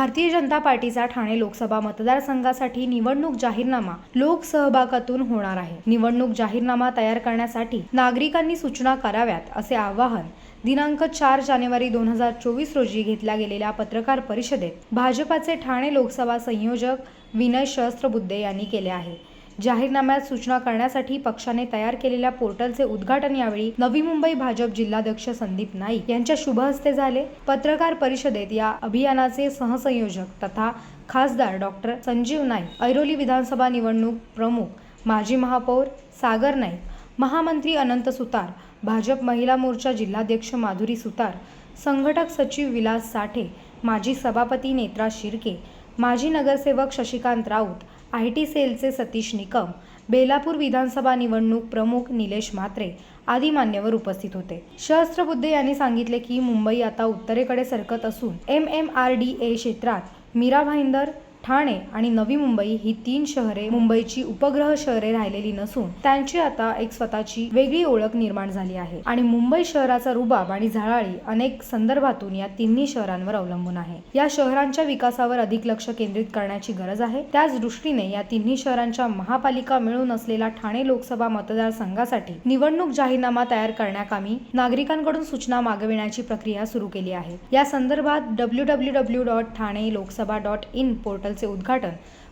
भारतीय जनता पार्टीचा ठाणे लोकसभा मतदारसंघासाठी निवडणूक जाहीरनामा लोकसहभागातून होणार आहे. निवडणूक जाहीरनामा तयार करण्यासाठी नागरिकांनी सूचना कराव्यात असे आवाहन दिनांक चार जानेवारी दोन हजार चोवीस रोजी घेतल्या गेलेल्या पत्रकार परिषदेत भाजपाचे ठाणे लोकसभा संयोजक विनय सहस्त्रबुद्धे यांनी केले आहे. जाहीरनाम्यात सूचना करण्यासाठी पक्षाने तयार केलेल्या पोर्टलचे उद्घाटन यावेळी नवी मुंबई भाजप जिल्हाध्यक्ष संदीप नाईक यांच्या शुभ हस्ते झाले. पत्रकार परिषदेत या अभियानाचे सहसंयोजक तथा खासदार डॉक्टर संजीव नाईक ऐरोली विधानसभा निवडणूक प्रमुख माजी महापौर सागर नाईक महामंत्री अनंत सुतार भाजप महिला मोर्चा जिल्हाध्यक्ष माधुरी सुतार संघटक सचिव विलास साठे माजी सभापती नेत्रा शिर्के माजी नगरसेवक शशिकांत राऊत आय टी सेलचे सतीश निकम बेलापूर विधानसभा निवडणूक प्रमुख निलेश म्हात्रे आदी मान्यवर उपस्थित होते. सहस्त्रबुद्धे यांनी सांगितले की मुंबई आता उत्तरेकडे सरकत असून M M R D A क्षेत्रात मीरा भाईंदर ठाणे आणि नवी मुंबई ही तीन शहरे मुंबईची उपग्रह शहरे राहिलेली नसून त्यांची आता एक स्वतःची वेगळी ओळख निर्माण झाली आहे. आणि मुंबई शहराचा रुबाब आणि झळाळी अनेक संदर्भातून या तिन्ही शहरांवर अवलंबून आहे. या शहरांच्या विकासावर अधिक लक्ष केंद्रित करण्याची गरज आहे. त्याच दृष्टीने या तिन्ही शहरांच्या महापालिका मिळून असलेला ठाणे लोकसभा मतदारसंघासाठी निवडणूक जाहीरनामा तयार करण्याकामी नागरिकांकडून सूचना मागविण्याची प्रक्रिया सुरू केली आहे. या संदर्भात W W W dot Thane Lok Sabha dot in portal पोर्टलचे उद्घाटन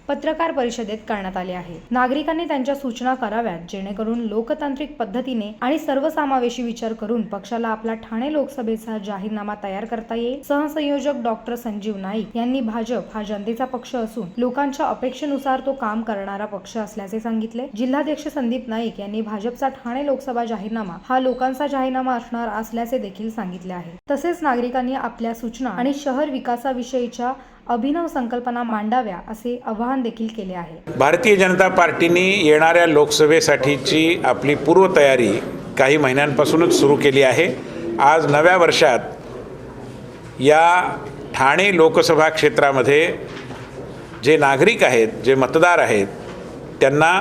पत्रकार परिषदेत करण्यात आले आहे. नागरिकांनी त्यांच्या सूचना कराव्यात जेणेकरून लोकतांत्रिक पद्धतीने आणि सर्वसमावेशी विचार करून पक्षाला आपला ठाणे लोकसभेचा जाहीरनामा तयार करता येईल. सहसंयोजक डॉक्टर संजीव नाईक यांनी भाजप हा जनतेचा पक्ष असून लोकांच्या अपेक्षेनुसार तो काम करणारा पक्ष असल्याचे सांगितले. जिल्हाध्यक्ष संदीप नाईक यांनी भाजपचा ठाणे लोकसभा जाहीरनामा हा लोकांचा जाहीरनामा असणार असल्याचे देखील सांगितले आहे. तसेच नागरिकांनी आपल्या सूचना आणि शहर विकासाविषयीच्या अभिनव संकल्पना मांडाव्या असे आवाहन देखील केले आहे. भारतीय जनता पार्टीने येणाऱ्या लोकसभेसाठीची आपली पूर्वतयारी काही महिन्यांपासूनच सुरू केली आहे. आज नव्या वर्षात या ठाणे लोकसभा क्षेत्रामध्ये जे नागरिक आहेत जे मतदार आहेत त्यांना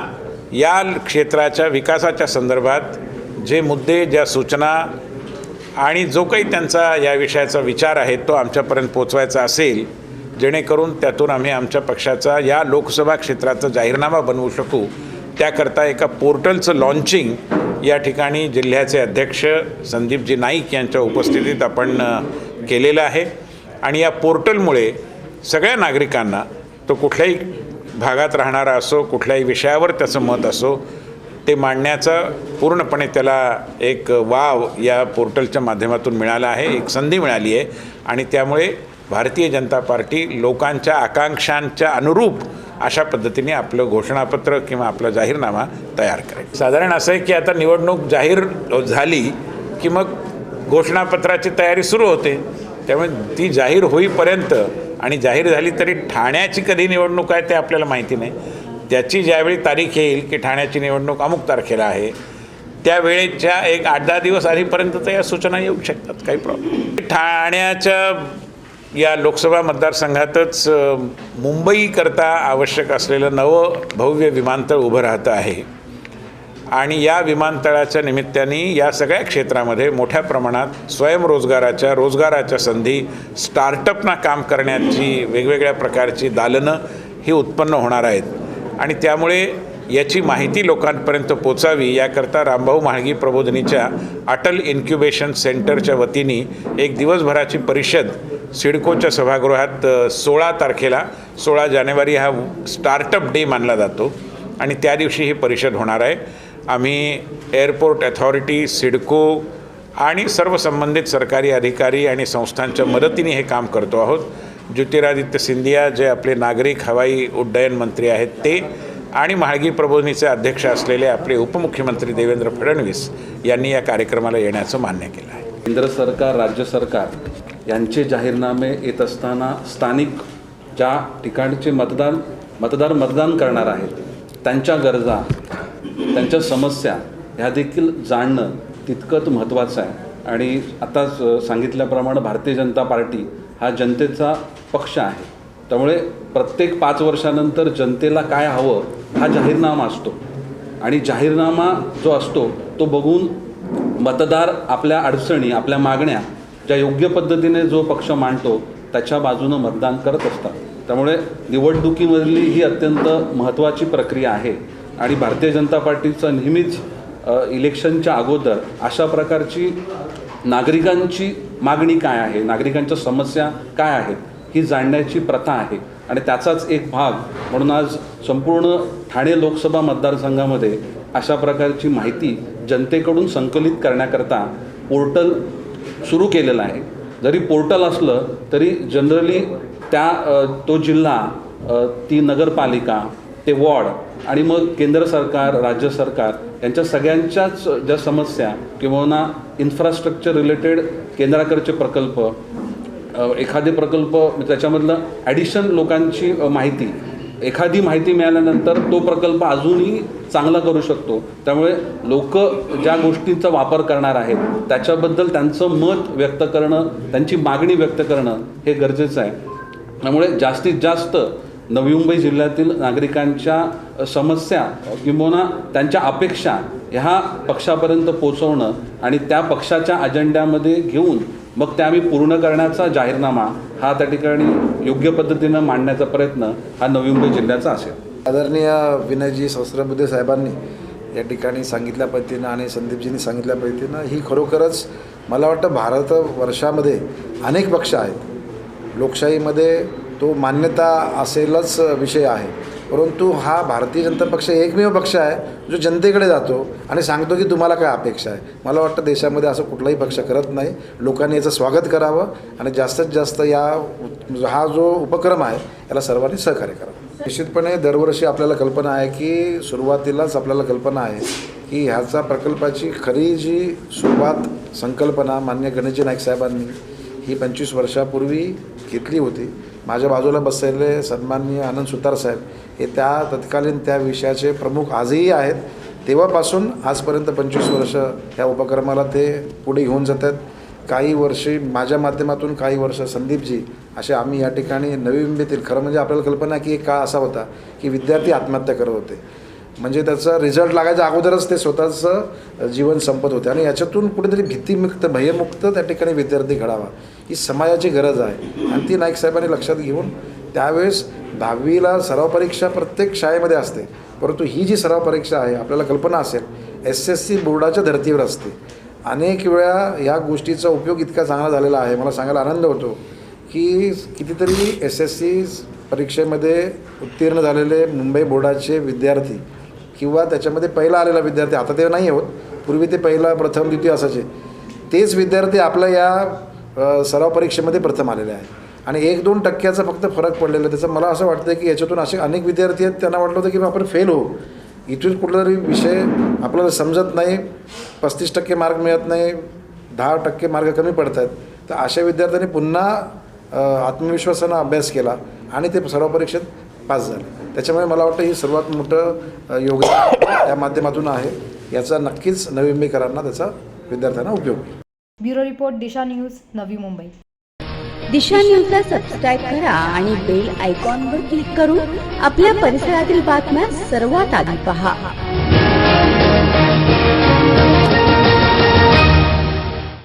या क्षेत्राच्या विकासाच्या संदर्भात जे मुद्दे ज्या सूचना आणि जो काही त्यांचा या विषयाचा विचार आहे तो आमच्यापर्यंत पोचवायचा असेल जेणेकरून त्यातून आम्ही आमच्या पक्षाचा या लोकसभा क्षेत्राचा जाहीरनामा बनवू शकू. त्याकरता एका पोर्टलचं लॉन्चिंग या ठिकाणी जिल्ह्याचे अध्यक्ष संदीपजी नाईक यांच्या उपस्थितीत आपण केलेलं आहे. आणि या पोर्टलमुळे सगळ्या नागरिकांना तो कुठल्याही भागात राहणारा असो कुठल्याही विषयावर त्याचं मत असो ते मांडण्याचा पूर्णपणे त्याला एक वाव या पोर्टलच्या माध्यमातून मिळाला आहे एक संधी मिळाली आहे. आणि त्यामुळे भारतीय जनता पार्टी लोकांच्या आकांक्षांच्या अनुरूप अशा पद्धतीने आपलं घोषणापत्र किंवा आपला जाहीरनामा तयार करेल. साधारण असं आहे की आता निवडणूक जाहीर झाली की मग घोषणापत्राची तयारी सुरू होते. त्यामुळे ती जाहीर होईपर्यंत आणि जाहीर झाली तरी ठाण्याची कधी निवडणूक आहे ते आपल्याला माहिती नाही. त्याची ज्यावेळी तारीख येईल की ठाण्याची निवडणूक अमुक तारखेला आहे त्यावेळेच्या एक आठ दहा दिवस आधीपर्यंत तर या सूचना येऊ शकतात काही प्रॉब्लेम ठाण्याच्या या लोकसभा मतदारसंघातच मुंबईकरता आवश्यक असलेलं नवं भव्य विमानतळ उभं राहतं आहे. आणि या विमानतळाच्या निमित्ताने या सगळ्या क्षेत्रामध्ये मोठ्या प्रमाणात स्वयंरोजगाराच्या रोजगाराच्या संधी स्टार्टअपना काम करण्याची वेगवेगळ्या प्रकारची दालनं ही उत्पन्न होणार आहेत. आणि त्यामुळे याची माहिती लोकांपर्यंत पोचावी याकरता रामभाऊ म्हाळगी प्रबोधिनीच्या अटल इन्क्युबेशन सेंटरच्या वतीने एक दिवसभराची परिषद सिडकोच्या सभागृहात सोळा तारखेला सोळा जानेवारी हा स्टार्टअप डे मानला जातो. आणि त्या दिवशी ही परिषद होणार आहे. आम्ही एअरपोर्ट अथॉरिटी सिडको आणि सर्व संबंधित सरकारी अधिकारी आणि संस्थांच्या मदतीने हे काम करतो आहोत. ज्योतिरादित्य सिंधिया जे आपले नागरिक हवाई उड्डयन मंत्री आहेत ते आणि म्हाळगी प्रबोधिनीचे अध्यक्ष असलेले आपले उपमुख्यमंत्री देवेंद्र फडणवीस यांनी या कार्यक्रमाला येण्याचं मान्य केलं आहे. केंद्र सरकार राज्य सरकार यांचे जाहीरनामे येत असताना स्थानिक ज्या ठिकाणचे मतदान मतदार मतदान करणार आहेत त्यांच्या गरजा त्यांच्या समस्या ह्या देखील जाणणं तितकंच महत्त्वाचं आहे. आणि आताच सांगितल्याप्रमाणे भारतीय जनता पार्टी हा जनतेचा पक्ष आहे. त्यामुळे प्रत्येक पाच वर्षानंतर जनतेला काय हवं हा जाहीरनामा असतो. आणि जाहीरनामा जो असतो तो बघून मतदार आपल्या अडचणी आपल्या मागण्या ज्या योग्य पद्धतीने जो पक्ष मांडतो त्याच्या बाजूनं मतदान करत असतात. त्यामुळे निवडणुकीमधली ही अत्यंत महत्त्वाची प्रक्रिया आहे. आणि भारतीय जनता पार्टीचं नेहमीच इलेक्शनच्या अगोदर अशा प्रकारची नागरिकांची मागणी काय आहे नागरिकांच्या समस्या काय आहेत ही जाणण्याची प्रथा आहे. आणि त्याचाच एक भाग म्हणून आज संपूर्ण ठाणे लोकसभा मतदारसंघामध्ये अशा प्रकारची माहिती जनतेकडून संकलित करण्याकरता पोर्टल सुरू केलेलं आहे. जरी पोर्टल असलं तरी जनरली त्या तो जिल्हा ती नगरपालिका ते वॉर्ड आणि मग केंद्र सरकार राज्य सरकार यांच्या सगळ्यांच्याच ज्या समस्या किंवा इन्फ्रास्ट्रक्चर रिलेटेड केंद्राकडचे प्रकल्प एखादे प्रकल्प त्याच्यामधलं ॲडिशन लोकांची माहिती एखादी माहिती मिळाल्यानंतर तो प्रकल्प अजूनही चांगला करू शकतो. त्यामुळे लोक ज्या गोष्टींचा वापर करणार आहेत त्याच्याबद्दल त्यांचं मत व्यक्त करणं त्यांची मागणी व्यक्त करणं हे गरजेचं आहे. त्यामुळे जास्तीत जास्त नवी मुंबई जिल्ह्यातील नागरिकांच्या समस्या किंबहुना त्यांच्या अपेक्षा ह्या पक्षापर्यंत पोचवणं आणि त्या पक्षाच्या अजेंड्यामध्ये घेऊन मग त्या आम्ही पूर्ण करण्याचा जाहीरनामा हा त्या ठिकाणी योग्य पद्धतीनं मांडण्याचा प्रयत्न हा नवी मुंबई जिल्ह्याचा असेल. आदरणीय विनयजी सहस्रबुद्धे साहेबांनी या ठिकाणी सांगितल्या पद्धतीनं आणि संदीपजींनी सांगितल्या पद्धतीनं ही खरोखरच मला वाटतं भारतवर्षामध्ये अनेक पक्ष आहेत. लोकशाहीमध्ये तो मान्यता असेलच विषय आहे. परंतु हा भारतीय जनता पक्ष एकमेव पक्ष आहे जो जनतेकडे जातो आणि सांगतो की तुम्हाला काय अपेक्षा आहे. मला वाटतं देशामध्ये असं कुठलाही पक्ष करत नाही. लोकांनी याचं स्वागत करावं आणि जास्तीत जास्त या हा जो उपक्रम आहे याला सर्वांनी सहकार्य करावं. निश्चितपणे दरवर्षी आपल्याला कल्पना आहे की सुरुवातीलाच आपल्याला कल्पना आहे की ह्याचा प्रकल्पाची खरी जी सुरुवात संकल्पना मान्य गणेशजी नाईक साहेबांनी ही पंचवीस वर्षापूर्वी घेतली होती. माझ्या बाजूला बसलेले सन्माननीय आनंद सुतार साहेब हे त्या तत्कालीन त्या विषयाचे प्रमुख आजही आहेत. तेव्हापासून आजपर्यंत पंचवीस वर्ष ह्या उपक्रमाला ते पुढे घेऊन जात आहेत काही वर्षे माझ्या माध्यमातून काही वर्ष संदीपजी असे आम्ही या ठिकाणी नवी मुंबईतील खरं म्हणजे आपल्याला कल्पना की एक काळ असा होता की विद्यार्थी आत्महत्या करत होते. म्हणजे त्याचा रिझल्ट लागायच्या अगोदरच ते स्वतःचं जीवन संपत होते. आणि याच्यातून कुठेतरी भीतीमुक्त भयमुक्त त्या ठिकाणी विद्यार्थी घडावा ही समाजाची गरज आहे. आणि ती नाईक साहेबांनी लक्षात घेऊन त्यावेळेस दहावीला सराव परीक्षा प्रत्येक शाळेमध्ये असते. परंतु ही जी सराव परीक्षा आहे आपल्याला कल्पना असेल एस एस सी बोर्डाच्या धर्तीवर असते. अनेक वेळा या गोष्टीचा उपयोग इतका चांगला झालेला आहे. मला सांगायला आनंद होतो की कितीतरी एस एस सी परीक्षेमध्ये उत्तीर्ण झालेले मुंबई बोर्डाचे विद्यार्थी किंवा त्याच्यामध्ये पहिला आलेला विद्यार्थी आता ते नाही होत. पूर्वी ते पहिला प्रथम द्वितीय असायचे. तेच विद्यार्थी आपल्या या सराव परीक्षेमध्ये प्रथम आलेले आहे आणि एक दोन टक्क्याचा फक्त फरक पडलेला आहे. त्याचं मला असं वाटतं की याच्यातून असे अनेक विद्यार्थी आहेत त्यांना वाटलं होतं की आपण फेल होऊ इथून कुठला तरी विषय आपल्याला समजत नाही. पस्तीस टक्के मार्क मिळत नाही. दहा टक्के मार्क कमी पडत आहेत. तर अशा विद्यार्थ्यांनी पुन्हा आत्मविश्वासानं अभ्यास केला आणि ते सर्व परीक्षेत पास झाले. त्याच्यामुळे मला वाटतं ही सर्वात मोठं योगदान या माध्यमातून आहे. याचा नक्कीच नवी मुंबईकरांना त्याचा विद्यार्थ्यांना उपयोग होईल. ब्युरो रिपोर्ट दिशा न्यूज नवी मुंबई. दिशा न्यूजला सबस्क्राईब करा आणि बेल आयकॉनवर क्लिक करून आपल्या परिसरातील बातम्या सर्वात आधी पहा.